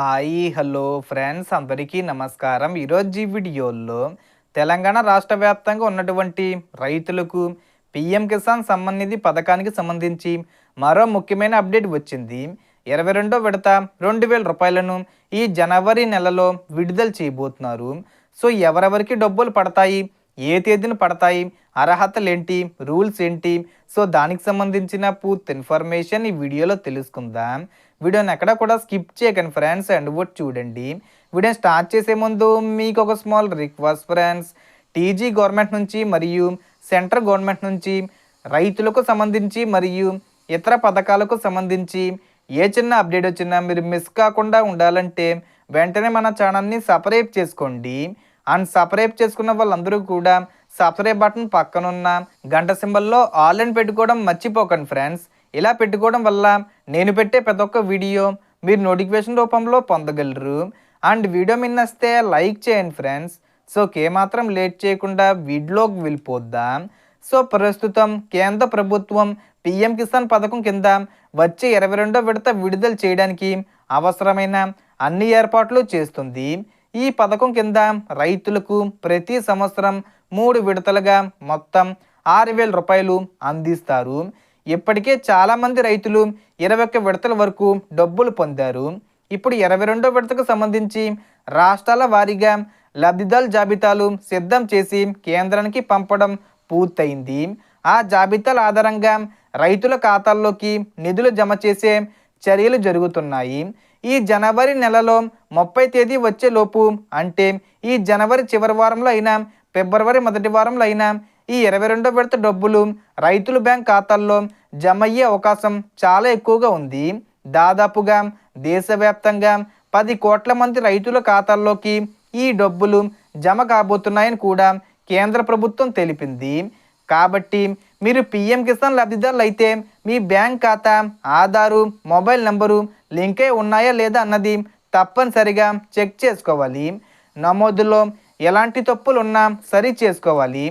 Hi hello friends. అందరికీ నమస్కారం. ఈరోజు ఈ వీడియోలో తెలంగాణ రాష్ట్ర వ్యాప్తంగా ఉన్నటువంటి రైతులకు పిఎం కిసాన్ సంబంధించి పథకానికి సంబంధించి మరో ముఖ్యమైన అప్డేట్ వచ్చింది. ఇరవై రెండో విడత రెండు వేల రూపాయలను ఈ జనవరి నెలలో విడుదల చేయబోతున్నారు. సో ఎవరెవరికి డబ్బులు పడతాయి? ఏ తేదీన పడతాయి అర్హతలు ఏంటి రూల్స్ ఏంటి? సో దానికి సంబంధించిన పూర్తి ఇన్ఫర్మేషన్ ఈ వీడియోలో తెలుసుకుందాం. వీడియోని ఎక్కడ కూడా స్కిప్ చేయకండి ఫ్రెండ్స్ అండ్ కూడా చూడండి. వీడియో స్టార్ట్ చేసే ముందు మీకు ఒక small request friends. TG government నుంచి మరియు సెంట్రల్ గవర్నమెంట్ నుంచి రైతులకు సంబంధించి మరియు ఇతర పథకాలకు సంబంధించి ఏ చిన్న అప్డేట్ వచ్చినా మీరు మిస్ కాకుండా ఉండాలంటే వెంటనే మన ఛానల్ని సపరేట్ చేసుకోండి. అండ్ సపరేట్ చేసుకున్న వాళ్ళందరూ కూడా సబ్స్క్రైబ్ బటన్ పక్కనున్న గంట సింబల్లో ఆల్ అని పెట్టుకోవడం మర్చిపోకండి ఫ్రెండ్స్. ఇలా పెట్టుకోవడం వల్ల నేను పెట్టే ప్రతి ఒక్క వీడియో మీరు నోటిఫికేషన్ రూపంలో పొందగలరు. అండ్ వీడియో మిన్నస్తే లైక్ చేయండి ఫ్రెండ్స్. సో మాత్రం లేట్ చేయకుండా వీడియోకి వెళ్ళిపోద్దాం. సో ప్రస్తుతం కేంద్ర ప్రభుత్వం పిఎం కిసాన్ పథకం కింద వచ్చే ఇరవై రెండో విడత విడుదల చేయడానికి అవసరమైన అన్ని ఏర్పాట్లు చేస్తుంది. ఈ పథకం కింద రైతులకు ప్రతి సంవత్సరం మూడు విడతలుగా మొత్తం ఆరు వేల రూపాయలు అందిస్తారు. ఇప్పటికే చాలామంది రైతులు ఇరవై ఒక్క విడతల వరకు డబ్బులు పొందారు. ఇప్పుడు ఇరవై రెండో విడతకు సంబంధించి రాష్ట్రాల వారీగా లబ్ధిదారుల జాబితాలు సిద్ధం చేసి కేంద్రానికి పంపడం పూర్తయింది. ఆ జాబితాల ఆధారంగా రైతుల ఖాతాల్లోకి నిధులు జమ చేసే చర్యలు జరుగుతున్నాయి. ఈ జనవరి నెలలో ముప్పై తేదీ వచ్చేలోపు అంటే ఈ జనవరి చివరి వారంలో అయినా ఫిబ్రవరి మొదటి వారంలో అయినా ఈ ఇరవై రెండో విడత డబ్బులు రైతుల బ్యాంక్ ఖాతాల్లో జమ అయ్యే అవకాశం చాలా ఎక్కువగా ఉంది. దాదాపుగా దేశవ్యాప్తంగా పది కోట్ల మంది రైతుల ఖాతాల్లోకి ఈ డబ్బులు జమ కాబోతున్నాయని కూడా కేంద్ర ప్రభుత్వం తెలిపింది. కాబట్టి మీరు పిఎం కిసాన్ లబ్ధిదారులు అయితే మీ బ్యాంక్ ఖాతా ఆధారు మొబైల్ నంబరు లింకే ఉన్నాయా లేదా అన్నది తప్పనిసరిగా చెక్ చేసుకోవాలి. నమోదులో ఎలాంటి తప్పులు ఉన్నా సరి చేసుకోవాలి.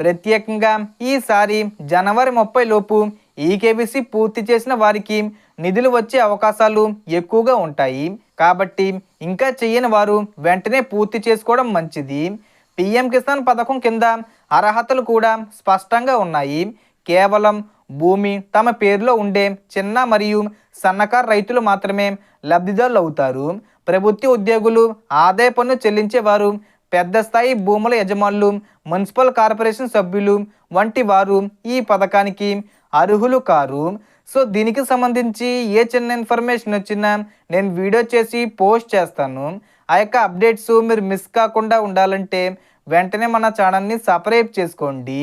ప్రత్యేకంగా ఈసారి జనవరి ముప్పై లోపు ఈకేబీసీ పూర్తి చేసిన వారికి నిధులు వచ్చే అవకాశాలు ఎక్కువగా ఉంటాయి. కాబట్టి ఇంకా చేయని వారు వెంటనే పూర్తి చేసుకోవడం మంచిది. పిఎం కిసాన్ పథకం కింద అర్హతలు కూడా స్పష్టంగా ఉన్నాయి. కేవలం భూమి తమ పేరులో ఉండే చిన్న మరియు సన్నకారు రైతులు మాత్రమే లబ్ధిదారులు అవుతారు. ప్రభుత్వ ఉద్యోగులు ఆదాయ పన్ను చెల్లించేవారు పెద్ద స్థాయి భూముల యజమానులు మున్సిపల్ కార్పొరేషన్ సభ్యులు వంటి వారు ఈ పథకానికి అర్హులు కారు. సో దీనికి సంబంధించి ఏ చిన్న ఇన్ఫర్మేషన్ వచ్చినా నేను వీడియో చేసి పోస్ట్ చేస్తాను. ఆ యొక్క అప్డేట్స్ మీరు మిస్ కాకుండా ఉండాలంటే వెంటనే మన ఛానల్ని సపరేట్ చేసుకోండి.